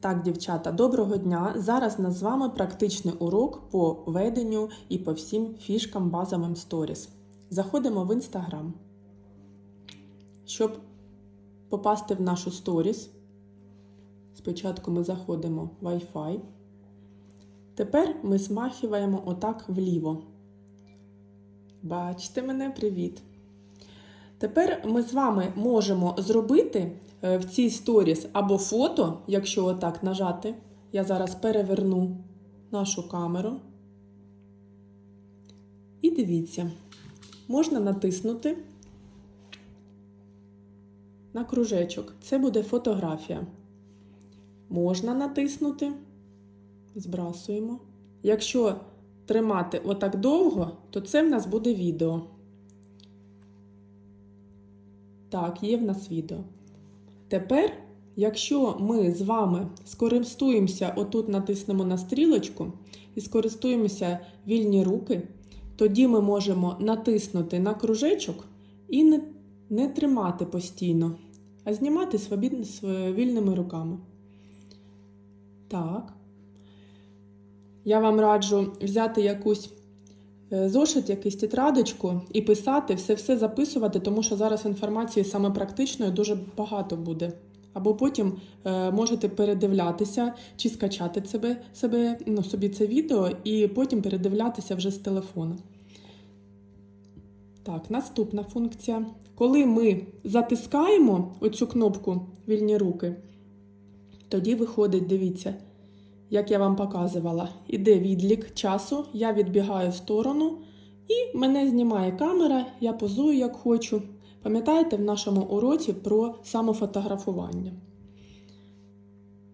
Так, дівчата, доброго дня! Зараз нас з вами практичний урок по веденню і по всім фішкам базовим сторіс. Заходимо в інстаграм. Щоб попасти в нашу сторіс, спочатку ми заходимо в Wi-Fi. Тепер ми смахиваємо отак вліво. Бачите мене, привіт! Тепер ми з вами можемо зробити е, в цій сторіс або фото, якщо отак нажати. Я зараз переверну нашу камеру. І дивіться, можна натиснути на кружечок. Це буде фотографія. Можна натиснути, збрасуємо. Якщо тримати отак довго, то це в нас буде відео. Так, є в нас відео. Тепер, якщо ми з вами скористуємося, отут натиснемо на стрілочку і скористуємося вільні руки, тоді ми можемо натиснути на кружечок і не, не тримати постійно, а знімати вільними руками. Так. Я вам раджу взяти якусь зошит, якийсь тетрадочку і писати, все-все записувати, тому що зараз інформації саме практичної дуже багато буде. Або потім е, можете передивлятися чи скачати себе, себе, ну, собі це відео і потім передивлятися вже з телефона. Так, наступна функція. Коли ми затискаємо оцю кнопку Вільні руки, тоді виходить, дивіться, як я вам показувала, іде відлік часу, я відбігаю в сторону, і мене знімає камера, я позую як хочу. Пам'ятаєте в нашому уроці про самофотографування.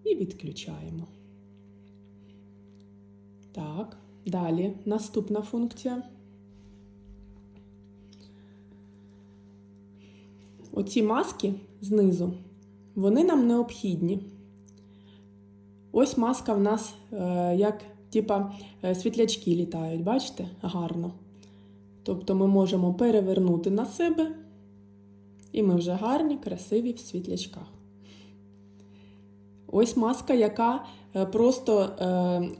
І відключаємо. Так, далі наступна функція. Оці маски знизу, вони нам необхідні. Ось маска в нас е, як типа е, світлячки літають, бачите? Гарно. Тобто ми можемо перевернути на себе, і ми вже гарні, красиві в світлячках. Ось маска, яка е, просто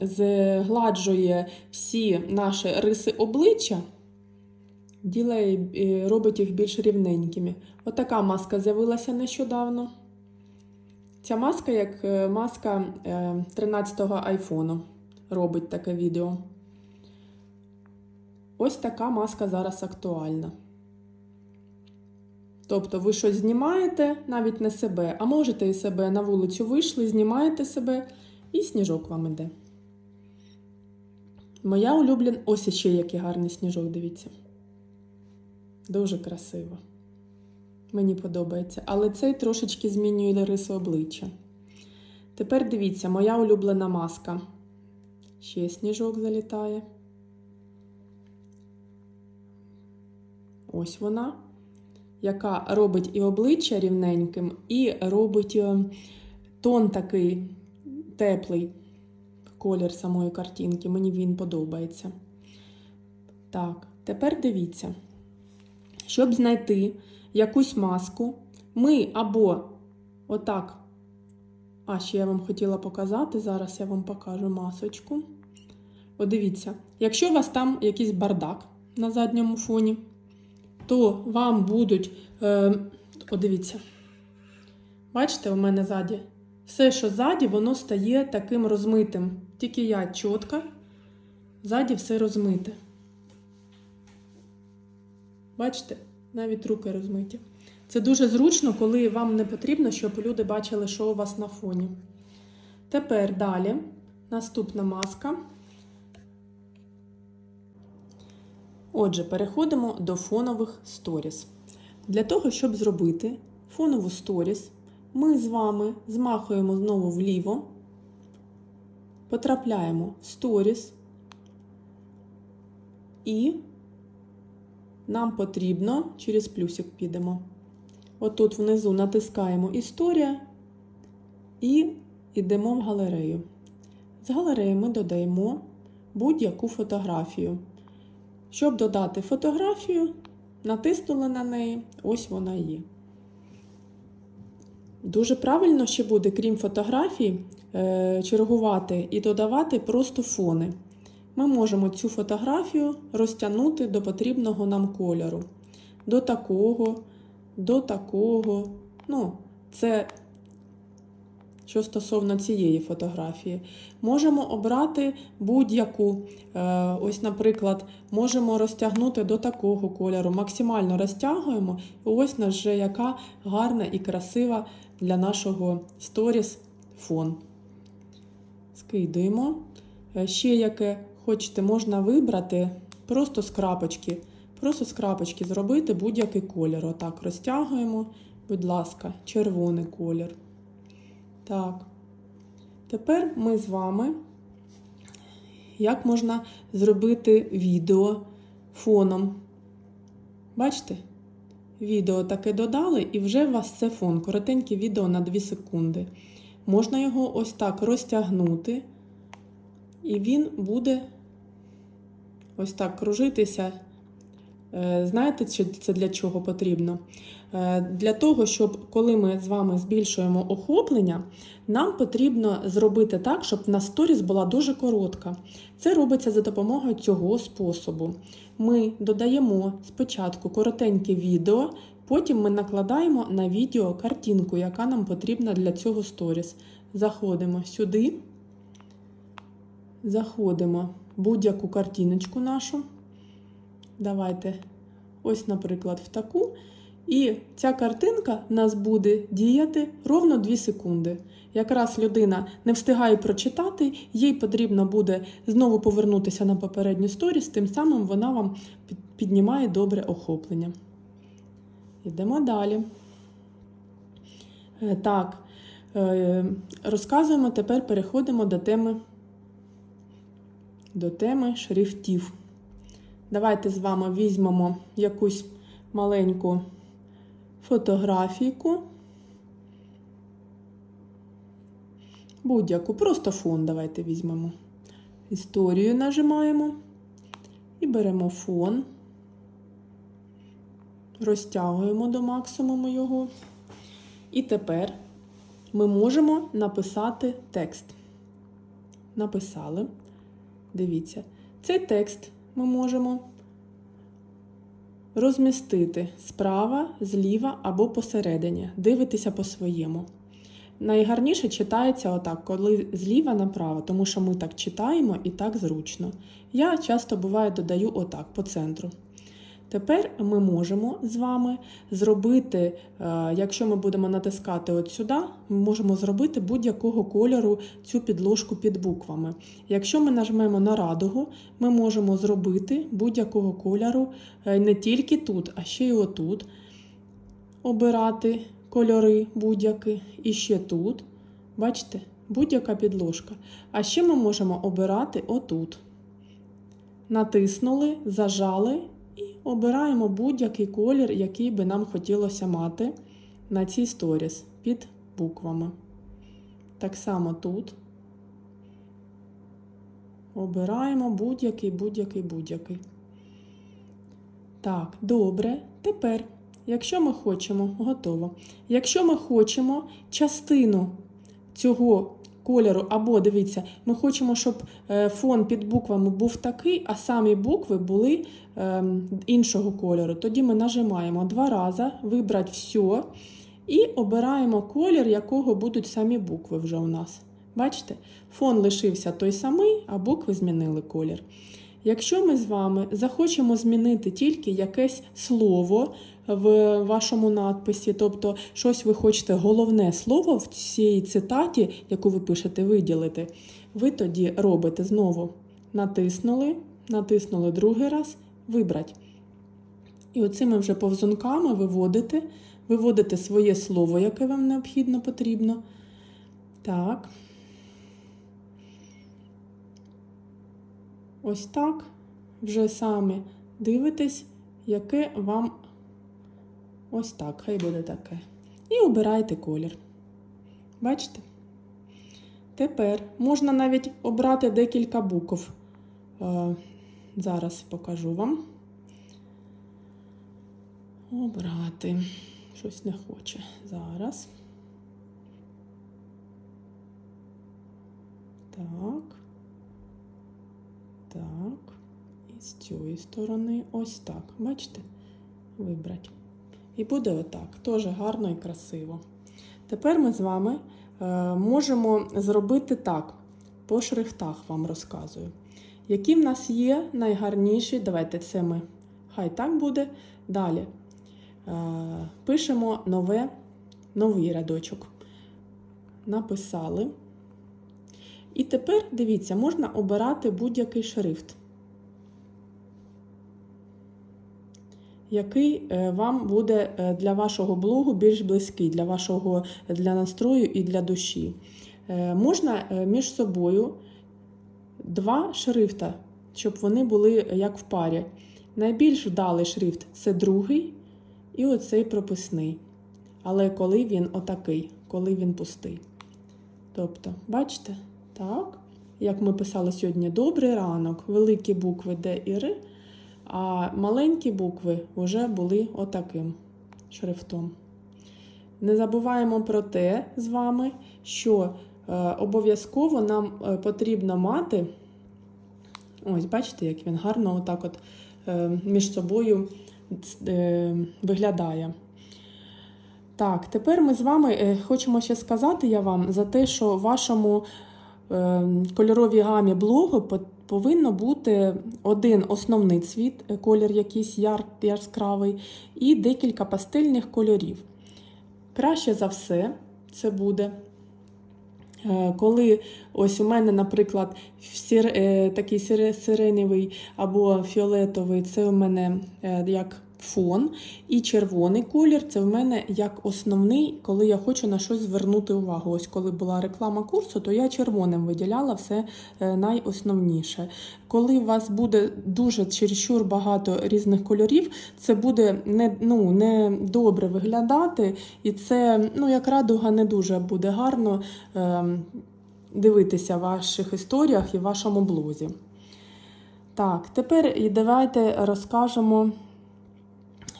згладжує всі наші риси обличчя, робить їх більш рівненькими. Отака маска з'явилася нещодавно. Ця маска, як е, маска е, 13-го айфону, робить таке відео. Ось така маска зараз актуальна. Тобто ви щось знімаєте, навіть не себе, а можете і себе на вулицю вийшли, знімаєте себе, і сніжок вам іде. Моя улюблена. Ось ще який гарний сніжок, дивіться. Дуже красиво. Мені подобається. Але цей трошечки змінює риси обличчя. Тепер дивіться, моя улюблена маска. Ще сніжок залітає. Ось вона, яка робить і обличчя рівненьким, і робить е, тон такий теплий колір самої картинки. Мені він подобається. Так, тепер дивіться. Щоб знайти якусь маску, ми або отак. А, ще я вам хотіла показати, зараз я вам покажу масочку. От дивіться, якщо у вас там якийсь бардак на задньому фоні, то вам будуть. Е, о, дивіться. Бачите, у мене ззаді. Все, що ззаді, воно стає таким розмитим. Тільки я чітко, ззаді все розмите. Бачите? Навіть руки розмиті. Це дуже зручно, коли вам не потрібно, щоб люди бачили, що у вас на фоні. Тепер далі наступна маска. Отже, переходимо до фонових сторіс. Для того, щоб зробити фонову сторіс, ми з вами змахуємо знову вліво, потрапляємо в сторіс і нам потрібно через плюсик підемо. Отут внизу натискаємо Історія і йдемо в галерею. З галереї ми додаємо будь-яку фотографію. Щоб додати фотографію, натиснули на неї, ось вона є. Дуже правильно ще буде, крім фотографій, е, чергувати і додавати просто фони. Ми можемо цю фотографію розтягнути до потрібного нам кольору. До такого, до такого. Ну, це що стосовно цієї фотографії. Можемо обрати будь-яку. Е, Ось, наприклад, можемо розтягнути до такого кольору. Максимально розтягуємо. І ось нас вже яка гарна і красива для нашого сторіс фон. Скидуємо. Е, Ще яке хочете, можна вибрати просто з крапочки. Просто з крапочки зробити будь-який колір. Отак розтягуємо, будь ласка, червоний колір. Так. Тепер ми з вами, як можна зробити відео фоном. Бачите? Відео таке додали, і вже у вас це фон. Коротеньке відео на 2 секунди. Можна його ось так розтягнути, і він буде ось так кружитися. Е, Знаєте, це для чого потрібно? Е, Для того, щоб коли ми з вами збільшуємо охоплення, нам потрібно зробити так, щоб на сторіс була дуже коротка. Це робиться за допомогою цього способу. Ми додаємо спочатку коротеньке відео, потім ми накладаємо на відео картинку, яка нам потрібна для цього сторіс. Заходимо сюди, заходимо будь-яку картиночку нашу. Давайте, ось, наприклад, в таку. І ця картинка нас буде діяти ровно 2 секунди. Якраз людина не встигає прочитати, їй потрібно буде знову повернутися на попередню сторіс, тим самим вона вам піднімає добре охоплення. Йдемо далі. Е, Так, е, розказуємо, тепер переходимо до теми, до теми шрифтів. Давайте з вами візьмемо якусь маленьку фотографійку. Будь-яку, просто фон давайте візьмемо. Історію нажимаємо і беремо фон, розтягуємо до максимуму його. І тепер ми можемо написати текст. Написали. Дивіться, цей текст ми можемо розмістити справа, зліва або посередині. Дивитися по-своєму. Найгарніше читається отак, коли зліва направо, тому що ми так читаємо і так зручно. Я часто буває додаю отак по центру. Тепер ми можемо з вами зробити, е, якщо ми будемо натискати от сюди, ми можемо зробити будь-якого кольору цю підложку під буквами. Якщо ми нажмемо на радугу, ми можемо зробити будь-якого кольору е, не тільки тут, а ще й отут. Обирати кольори будь-які. І ще тут. Бачите, будь-яка підложка. А ще ми можемо обирати отут. Натиснули, зажали обираємо будь-який колір, який би нам хотілося мати на цій сторіс під буквами. Так само тут. Обираємо будь-який, будь-який, будь-який. Так, добре. Тепер, якщо ми хочемо, готово. Якщо ми хочемо частину цього кольору, або дивіться, ми хочемо, щоб е, фон під буквами був такий, а самі букви були ем, іншого кольору. Тоді ми нажимаємо два рази, вибрати все і обираємо колір, якого будуть самі букви вже у нас. Бачите? Фон лишився той самий, а букви змінили колір. Якщо ми з вами захочемо змінити тільки якесь слово в вашому надписі, тобто щось ви хочете головне слово в цій цитаті, яку ви пишете, виділити, ви тоді робите знову натиснули, натиснули другий раз, вибрати. І оцими вже повзунками виводите, виводите своє слово, яке вам необхідно потрібно. Так. ось так. Вже саме дивитесь, яке вам ось так, хай буде таке. І обирайте колір. Бачите? Тепер можна навіть обрати декілька букв. Е, зараз покажу вам. Обрати. Щось не хоче. Зараз. Так. Так. І з цієї сторони ось так. Бачите? Вибрати. І буде отак. Теж гарно і красиво. Тепер ми з вами е, можемо зробити так. По шрифтах вам розказую. Які в нас є найгарніші, давайте це ми, хай так буде. Далі е, пишемо нове, новий рядочок. Написали. І тепер дивіться, можна обирати будь-який шрифт, який е, вам буде е, для вашого блогу більш близький, для вашого для настрою і для душі. Е, Можна між собою два шрифта, щоб вони були як в парі. Найбільш вдалий шрифт це другий і оцей прописний. Але коли він отакий, коли він пустий. Тобто, бачите? Так, як ми писали сьогодні, добрий ранок, великі букви Д і Р, а маленькі букви вже були отаким шрифтом. Не забуваємо про те з вами, що е, обов'язково нам е, потрібно мати, ось, бачите, як він гарно отак от е, між собою виглядає. Так, тепер ми з вами хочемо ще сказати я вам за те, що вашому кольоровій гамі блогу по- повинно бути один основний цвіт, е, колір якийсь яр, яскравий, і декілька пастельних кольорів. Краще за все, це буде. е, Коли ось у мене, наприклад, сір, е, такий сире- сиреневий або фіолетовий, це у мене як фон, і червоний колір це в мене як основний, коли я хочу на щось звернути увагу. Ось коли була реклама курсу, то я червоним виділяла все е, найосновніше. Коли у вас буде дуже чересчур багато різних кольорів, це буде не, ну, не добре виглядати, і це, ну, як радуга, не дуже буде гарно е, дивитися в ваших історіях і в вашому блозі. Так, тепер і давайте розкажемо,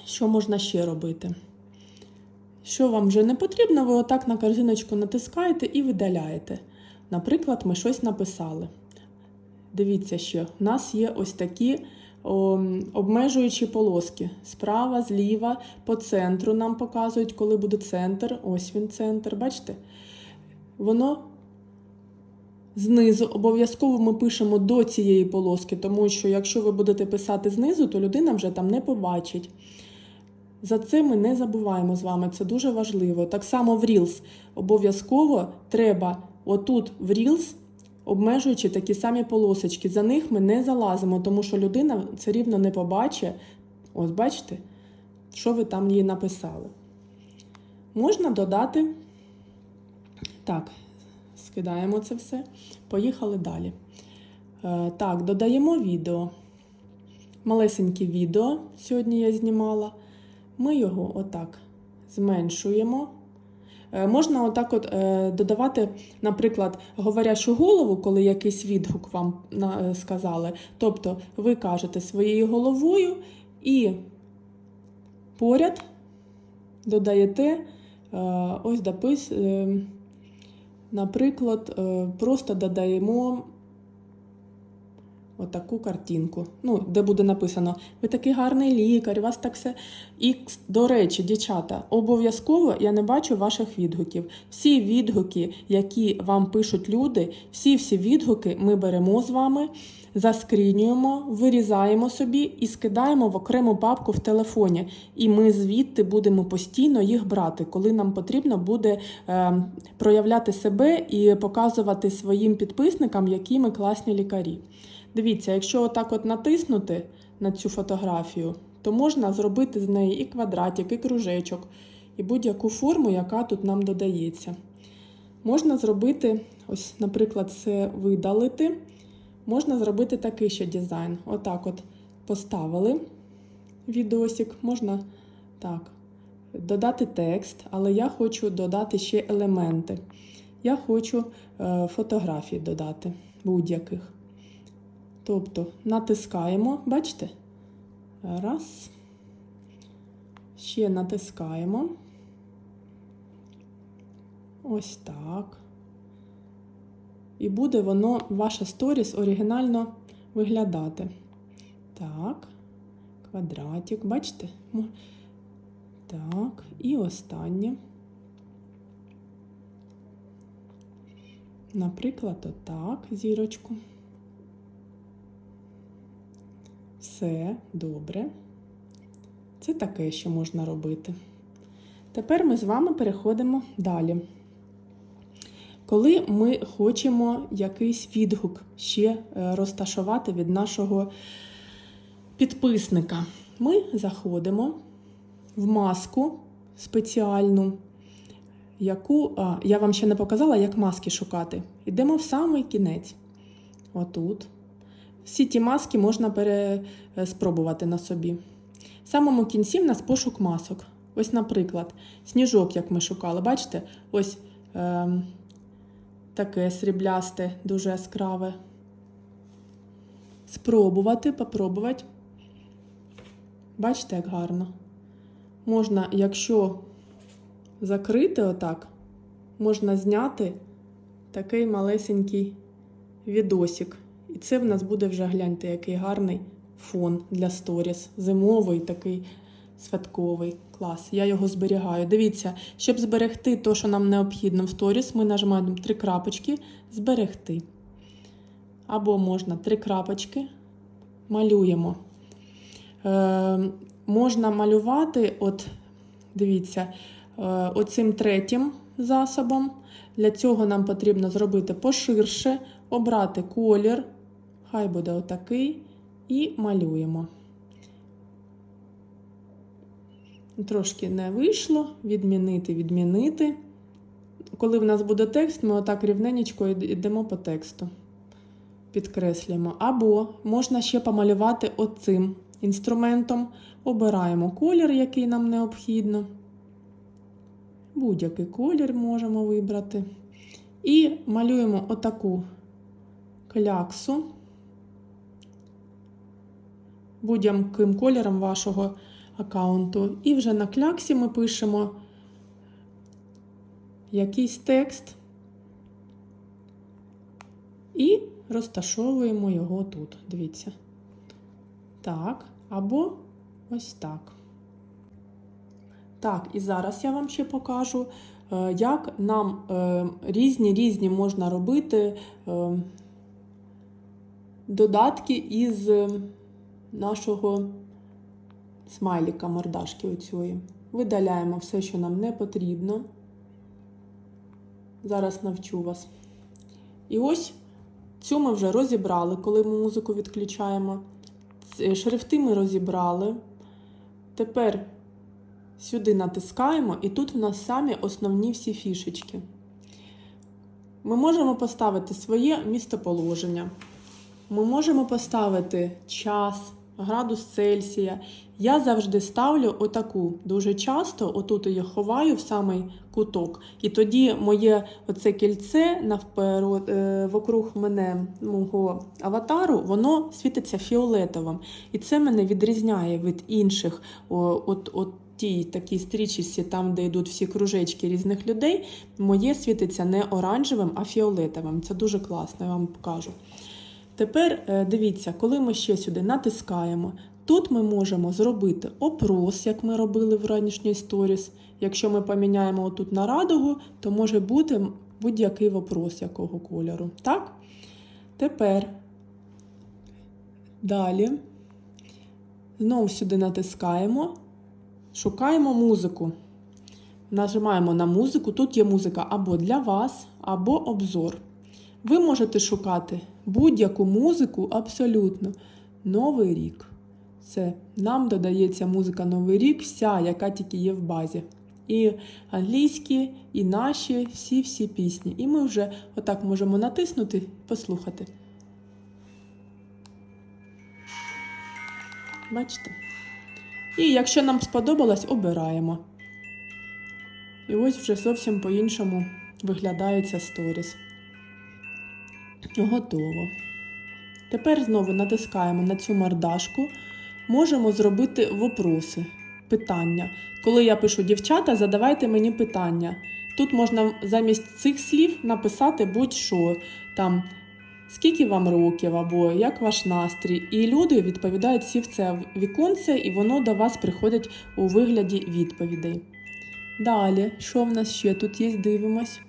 що можна ще робити. Що вам вже не потрібно, ви отак на корзиночку натискаєте і видаляєте. Наприклад, ми щось написали. Дивіться, що в нас є ось такі о, обмежуючі полоски. Справа, зліва, по центру нам показують, коли буде центр. Ось він центр, бачите? Воно знизу обов'язково ми пишемо до цієї полоски, тому що якщо ви будете писати знизу, то людина вже там не побачить. За це ми не забуваємо з вами, це дуже важливо. Так само в Reels обов'язково треба отут в Reels, обмежуючи такі самі полосочки. За них ми не залазимо, тому що людина це рівно не побачить. Ось бачите, що ви там їй написали. Можна додати. Так, скидаємо це все. Поїхали далі. Е, так, додаємо відео. Малесеньке відео сьогодні я знімала. Ми його отак зменшуємо. Е, Можна отак от е, додавати, наприклад, говорячу голову, коли якийсь відгук вам е, сказали. Тобто ви кажете своєю головою і поряд додаєте ось допис, наприклад, просто додаємо отаку картинку. Ну, де буде написано: ви такий гарний лікар, у вас так все. І, до речі, дівчата, обов'язково я не бачу ваших відгуків. Всі відгуки, які вам пишуть люди, всі-всі відгуки ми беремо з вами, заскрінюємо, вирізаємо собі і скидаємо в окрему папку в телефоні. І ми звідти будемо постійно їх брати, коли нам потрібно буде е, проявляти себе і показувати своїм підписникам, які ми класні лікарі. Дивіться, якщо отак от натиснути на цю фотографію, то можна зробити з неї і квадратик, і кружечок, і будь-яку форму, яка тут нам додається. Можна зробити, ось, наприклад, це видалити. Можна зробити такий ще дизайн. Отак от поставили відосик, можна так, додати текст, але я хочу додати ще елементи. Я хочу е, фотографії додати будь-яких. Тобто натискаємо, бачите? Раз. Ще натискаємо. Ось так. і буде воно, ваша сторіс оригінально виглядати. Так, квадратик, бачите? Так, і останнє. Наприклад, отак, зірочку. Все добре. Це таке, що можна робити. Тепер ми з вами переходимо далі. Коли ми хочемо якийсь відгук ще е, розташувати від нашого підписника, ми заходимо в маску спеціальну, яку а, я вам ще не показала, як маски шукати. Йдемо в самий кінець. Отут. Всі ті маски можна пере, е, на собі. В самому кінці в нас пошук масок. Ось, наприклад, сніжок, як ми шукали. Бачите? Ось е, таке сріблясте, дуже яскраве. Спробувати, попробувати. Бачите, як гарно. Можна, якщо закрити отак, можна зняти такий малесенький відосик. І це в нас буде вже гляньте, який гарний фон для сторіс. Зимовий такий святковий клас. Я його зберігаю. Дивіться, щоб зберегти те, що нам необхідно в сторіс, ми нажимаємо три крапочки зберегти. Або можна три крапочки, малюємо. Е, можна малювати, от, дивіться, е, оцим третім засобом. Для цього нам потрібно зробити поширше, обрати колір, хай буде отакий, і малюємо. Трошки не вийшло, відмінити, відмінити. Коли в нас буде текст, ми отак рівненечко йдемо по тексту. Підкреслюємо. Або можна ще помалювати оцим інструментом. Обираємо колір, який нам необхідно. Будь-який колір можемо вибрати. І малюємо отаку кляксу будь-яким кольором вашого аккаунту. І вже на кляксі ми пишемо якийсь текст і розташовуємо його тут. Дивіться. Так, або ось так. Так, і зараз я вам ще покажу, е, як нам різні різні можна робити е, додатки із нашого смайліка мордашки оцієї. Видаляємо все, що нам не потрібно. Зараз навчу вас. І ось цю ми вже розібрали, коли ми музику відключаємо. Шрифти ми розібрали. Тепер сюди натискаємо, і тут в нас самі основні всі фішечки. Ми можемо поставити своє місцеположення. Ми можемо поставити час, градус Цельсія. Я завжди ставлю отаку. Дуже часто отут я ховаю в самий куток. І тоді моє оце кільце навперед, вокруг мене, мого аватару, воно світиться фіолетовим. І це мене відрізняє від інших. От, от тій такій стрічці, там, де йдуть всі кружечки різних людей, моє світиться не оранжевим, а фіолетовим. Це дуже класно, я вам покажу. Тепер е, дивіться, коли ми ще сюди натискаємо, тут ми можемо зробити опрос, як ми робили в ранішній сторіс. Якщо ми поміняємо отут на радугу, то може бути будь-який вопрос якого кольору. Так? Тепер далі знову сюди натискаємо, шукаємо музику. Нажимаємо на музику. Тут є музика або для вас, або обзор. Ви можете шукати будь-яку музику абсолютно. Новий рік. Це нам додається музика Новий рік, вся, яка тільки є в базі. І англійські, і наші, всі-всі пісні. І ми вже отак можемо натиснути послухати. Бачите? І якщо нам сподобалось, обираємо. І ось вже зовсім по-іншому виглядає ця сторіс. Готово. Тепер знову натискаємо на цю мордашку. Можемо зробити вопроси, питання. Коли я пишу дівчата, задавайте мені питання. Тут можна замість цих слів написати будь-що там. Скільки вам років або як ваш настрій? І люди відповідають всі в це віконце, і воно до вас приходить у вигляді відповідей. Далі, що в нас ще тут є? Дивимось.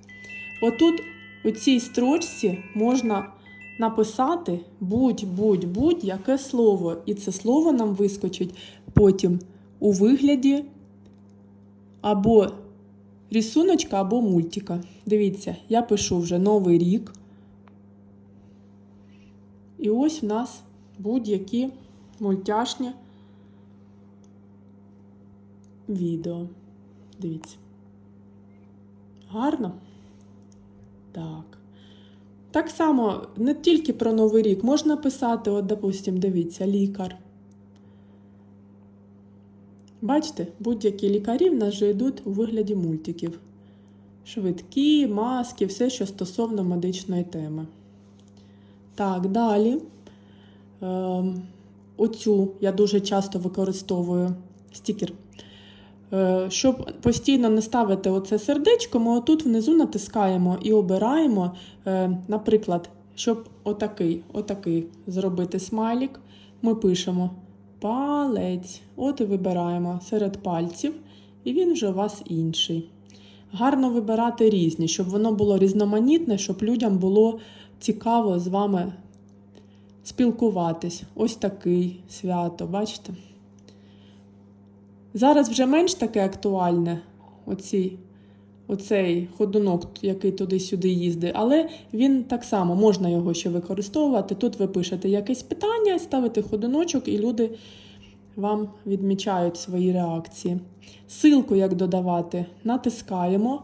Отут, у цій строчці, можна написати будь-будь-будь яке слово. І це слово нам вискочить потім у вигляді або рисуночка, або мультика. Дивіться, я пишу вже новий рік. І ось в нас будь-які мультяшні відео. Дивіться. Гарно? Так. Так само, не тільки про Новий рік, можна писати, от, допустим, дивіться, лікар. Бачите, будь-які лікарі в нас вже йдуть у вигляді мультиків. Швидкі, маски, все, що стосовно медичної теми. Так, далі. Ем, оцю я дуже часто використовую стікер. Е, щоб постійно не ставити оце сердечко, ми отут внизу натискаємо і обираємо, е, наприклад, щоб отакий, отакий зробити смайлік, ми пишемо палець. От і вибираємо серед пальців, і він вже у вас інший. Гарно вибирати різні, щоб воно було різноманітне, щоб людям було цікаво з вами спілкуватись. Ось такий свято, бачите? Зараз вже менш таке актуальне, оці, оцей ходунок, який туди-сюди їздить, але він так само можна його ще використовувати. Тут ви пишете якесь питання, ставите ходуночок, і люди вам відмічають свої реакції. Силку як додавати, натискаємо.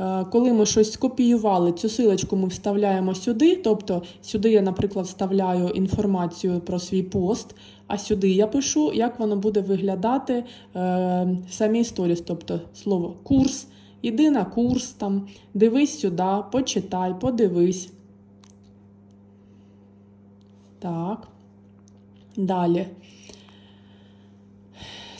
Е, Коли ми щось скопіювали, цю силочку ми вставляємо сюди. Тобто сюди я, наприклад, вставляю інформацію про свій пост, а сюди я пишу, як воно буде виглядати е, в самій сторіс. Тобто слово курс, іди на курс, там, дивись сюди, почитай, подивись. Так. Далі.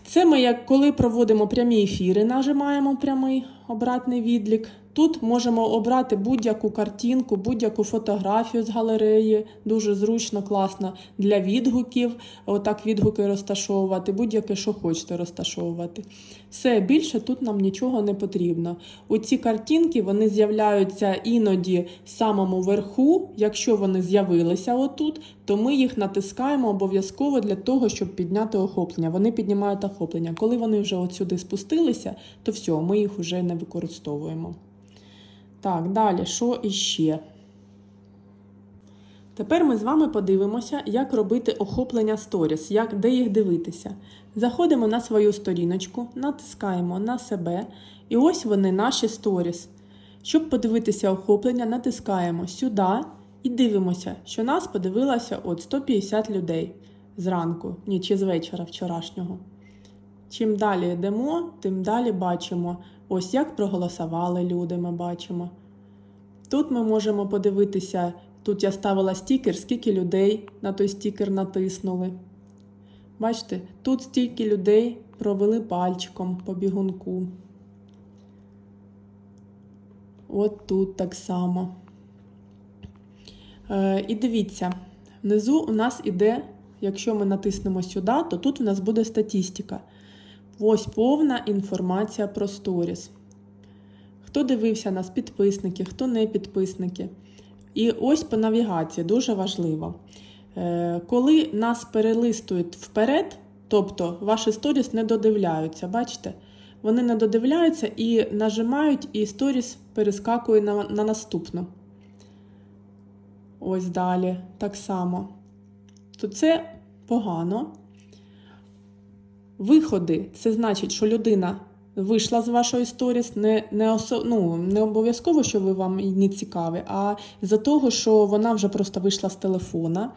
Це ми, як коли проводимо прямі ефіри, нажимаємо прямий обратний відлік. Тут можемо обрати будь-яку картинку, будь-яку фотографію з галереї. Дуже зручно, класно для відгуків. Отак відгуки розташовувати, будь-яке, що хочете розташовувати. Все, більше тут нам нічого не потрібно. У ці картинки вони з'являються іноді в самому верху. Якщо вони з'явилися отут, то ми їх натискаємо обов'язково для того, щоб підняти охоплення. Вони піднімають охоплення. Коли вони вже от сюди спустилися, то все, ми їх вже не використовуємо. Так, далі, що іще? Тепер ми з вами подивимося, як робити охоплення сторіс, як, де їх дивитися. Заходимо на свою сторіночку, натискаємо на себе, і ось вони, наші сторіс. Щоб подивитися охоплення, натискаємо сюди і дивимося, що нас подивилося от 150 людей зранку, ні, чи з вечора вчорашнього. Чим далі йдемо, тим далі бачимо, ось як проголосували люди, ми бачимо. Тут ми можемо подивитися, тут я ставила стікер, скільки людей на той стікер натиснули. Бачите, тут стільки людей провели пальчиком по бігунку. От тут так само. Е, і дивіться, внизу у нас іде, якщо ми натиснемо сюди, то тут у нас буде статістика. Ось повна інформація про сторіс. Хто дивився нас, підписники, хто не підписники. І ось по навігації дуже важливо. Е, Коли нас перелистують вперед, тобто ваші сторіс не додивляються, бачите? Вони не додивляються і нажимають, і сторіс перескакує на, на наступну. Ось далі так само. То це погано. Виходи це значить, що людина вийшла з вашої сторіс, не не, осо, ну, не обов'язково, що ви вам не цікаві, а за того, що вона вже просто вийшла з телефона.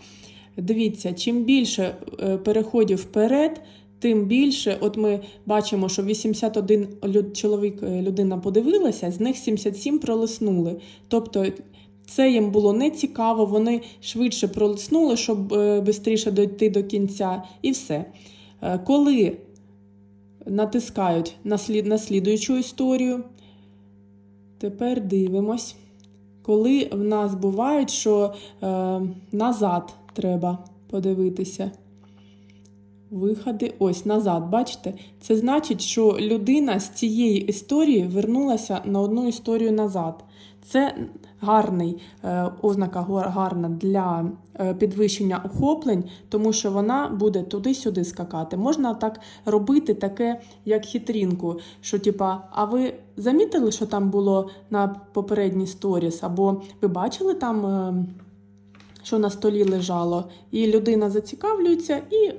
Дивіться, чим більше е, переходів вперед, тим більше, от ми бачимо, що 81 люд, чоловік е, людина подивилася, з них 77 пролиснули. Тобто це їм було не цікаво, вони швидше пролиснули, щоб швидше дойти до кінця, і все. Е, Коли натискають на, слід, на слідуючу історію, Тепер дивимось. Коли в нас бувають, що е, назад треба подивитися. Виходи, ось назад, бачите? Це значить, що людина з цієї історії вернулася на одну історію назад. Це гарний е, ознака гарна для е, підвищення охоплень, тому що вона буде туди-сюди скакати. Можна так робити, таке, як хитрінку, що типа, а ви замітили, що там було на попередній сторіс? Або ви бачили там, е, що на столі лежало, і людина зацікавлюється і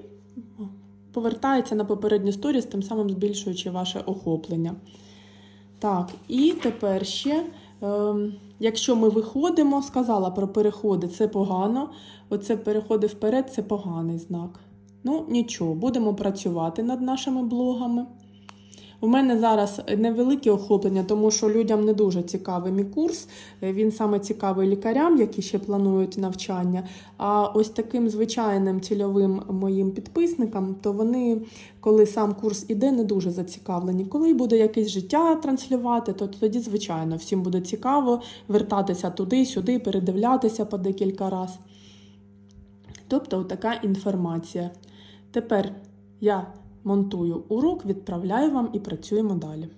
повертається на попередню сторіс, тим самим збільшуючи ваше охоплення. Так, і тепер ще, якщо ми виходимо, сказала про переходи, це погано. Оце переходи вперед це поганий знак. Ну, нічого, будемо працювати над нашими блогами. У мене зараз невелике охоплення, тому що людям не дуже цікавий мій курс. Е, Він саме цікавий лікарям, які ще планують навчання. А ось таким звичайним цільовим моїм підписникам, то вони, коли сам курс іде, не дуже зацікавлені. Коли буде якесь життя транслювати, то тоді, звичайно, всім буде цікаво вертатися туди, сюди, передивлятися по декілька разів. Тобто, така інформація. Тепер я монтую урок, відправляю вам і працюємо далі.